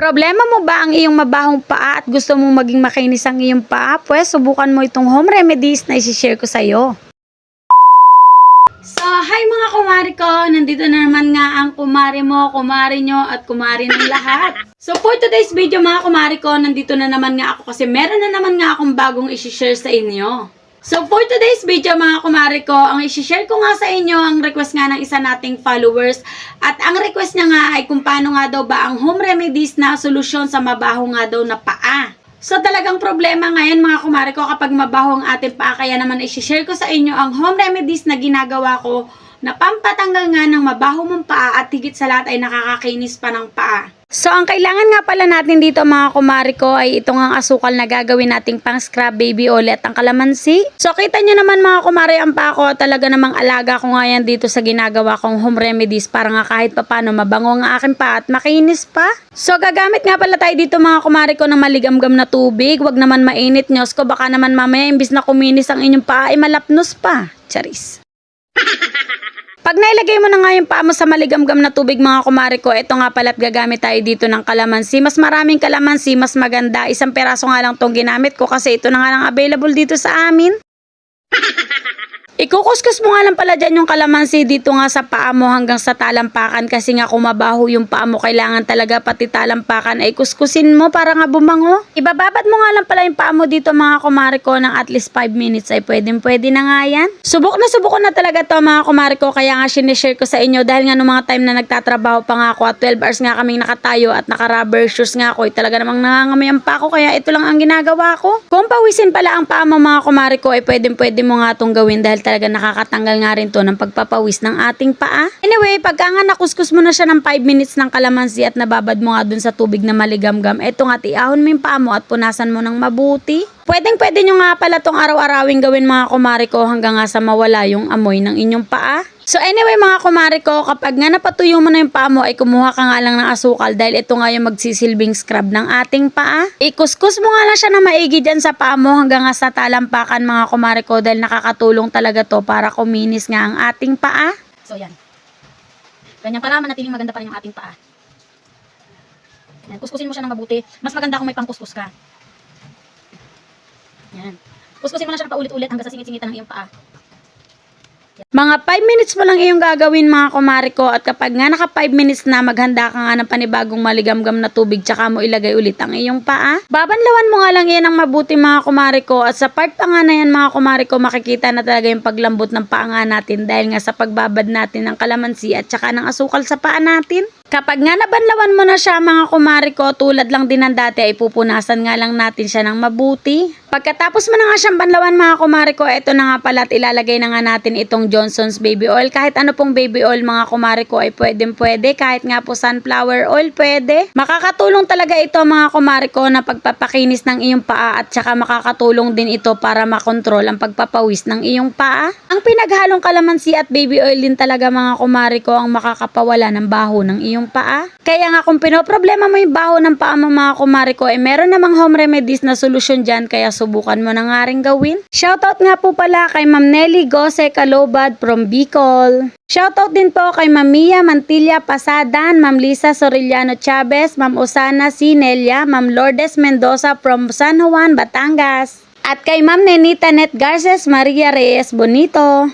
Problema mo ba ang iyong mabahong paa at gusto mong maging makinis ang iyong paa? Pwes, subukan mo itong home remedies na isi-share ko sa iyo. So, hi mga kumari ko! Nandito na naman nga ang kumari mo, kumari nyo, at kumari ng lahat. So, for today's video mga kumari ko, nandito na naman nga ako kasi meron na naman nga akong bagong isi-share sa inyo. So, for today's video mga kumari ko, ang isi-share ko nga sa inyo ang request nga ng isa nating followers. At ang request niya nga ay kung paano nga daw ba ang home remedies na solusyon sa mabaho nga daw na paa. So talagang problema ngayon mga kumari ko kapag mabaho ang ating paa kaya naman isi-share ko sa inyo ang home remedies na ginagawa ko na pampatanggal nga ng mabaho mong paa at higit sa lahat ay nakakakinis pa ng paa. So ang kailangan nga pala natin dito mga kumari ko ay itong ang asukal na gagawin nating pang scrub baby oil at ang kalamansi. So kita nyo naman mga kumari ang paa ko talaga namang alaga ko nga yan dito sa ginagawa kong home remedies para nga kahit papano mabango ang aking paa at makinis pa. So gagamit nga pala tayo dito mga kumari ko ng maligamgam na tubig. Wag naman mainit nyos ko baka naman mamaya imbis na kuminis ang inyong paa ay malapnos pa. Charis. Pag nailagay mo na nga yung paa mo sa maligamgam na tubig mga kumari ko, ito nga pala't gagamit tayo dito ng kalamansi. Mas maraming kalamansi, mas maganda. Isang peraso nga lang tong ginamit ko kasi ito na nga lang available dito sa amin. Ikukuskus mo nga lang pala dyan yung kalamansi dito nga sa paa mo hanggang sa talampakan kasi nga kung mabaho yung paa mo kailangan talaga pati talampakan ay kuskusin mo para nga bumango. Ibababad mo nga lang pala yung paa mo dito mga kumari ko ng at least 5 minutes ay pwedeng pwede na nga yan. Subok na subok na talaga to mga kumari ko kaya nga sinishare ko sa inyo dahil nga nung mga time na nagtatrabaho pa nga ako at 12 hours nga kaming nakatayo at naka-rubber shoes nga ako ay talaga namang nangangamay ang paa ko kaya ito lang ang ginagawa ko. Kung pawisin pala ang paa mo mga kumari ko ay pwedeng pwede mo nga itong gawin dahil talaga nakakatanggal nga rin to ng pagpapawis ng ating paa. Anyway, pagka nga nakuskus mo na siya ng 5 minutes ng kalamansi at nababad mo nga dun sa tubig na maligamgam, eto nga tiahon mo yung paa mo at punasan mo ng mabuti. Pwedeng pwede nyo nga pala tong araw-arawing gawin mga kumari ko hanggang nga sa mawala yung amoy ng inyong paa. So anyway mga kumari ko, kapag nga napatuyo mo na yung paa mo ay kumuha ka nga lang ng asukal dahil ito nga yung magsisilbing scrub ng ating paa. Ikuskus mo nga lang siya na maigi dyan sa paa mo hanggang nga sa talampakan mga kumari ko dahil nakakatulong talaga to para kuminis nga ang ating paa. So, yan. Ganyan para manatiling maganda pa rin yung ating paa. Yan, kuskusin mo siya ng mabuti. Mas maganda kung may pangkuskus ka. Yan. Kuskusin mo na siya paulit-ulit hanggang sa singit-singitan ng iyong paa. Mga 5 minutes mo lang iyong gagawin mga kumari ko at kapag nga naka 5 minutes na maghanda ka nga ng panibagong maligamgam na tubig tsaka mo ilagay ulit ang iyong paa. Babanlawan mo nga lang yan ng mabuti mga kumari ko at sa part pa nga na yan mga kumari ko makikita na talaga yung paglambot ng paa nga natin dahil nga sa pagbabad natin ng kalamansi at tsaka ng asukal sa paa natin. Kapag nga nabanlawan mo na siya mga kumari ko, tulad lang din ng dati ay pupunasan nga lang natin siya ng mabuti. Pagkatapos mo na nga siyang banlawan mga kumari ko, eto na nga pala at ilalagay na nga natin itong Johnson's Baby Oil. Kahit ano pong baby oil mga kumari ko ay pwedeng pwede. Kahit nga po sunflower oil pwede. Makakatulong talaga ito mga kumari ko na pagpapakinis ng iyong paa at saka makakatulong din ito para makontrol ang pagpapawis ng iyong paa. Ang pinaghalong kalamansi at baby oil din talaga mga kumari ko ang makakapawala ng baho ng iyong paa. Kaya nga kung pinoproblema mo yung baho ng paa mo mga kumari ko, eh meron namang home remedies na solusyon dyan kaya subukan mo na nga rin gawin. Shoutout nga po pala kay Ma'am Nelly Gose Calobad from Bicol. Shoutout din po kay Ma'am Mia Mantilla Pasadan, Ma'am Lisa Sorellano Chavez, Ma'am Osana Sinelia, Ma'am Lourdes Mendoza from San Juan, Batangas. At kay Ma'am Nenita Net Garces Maria Reyes Bonito.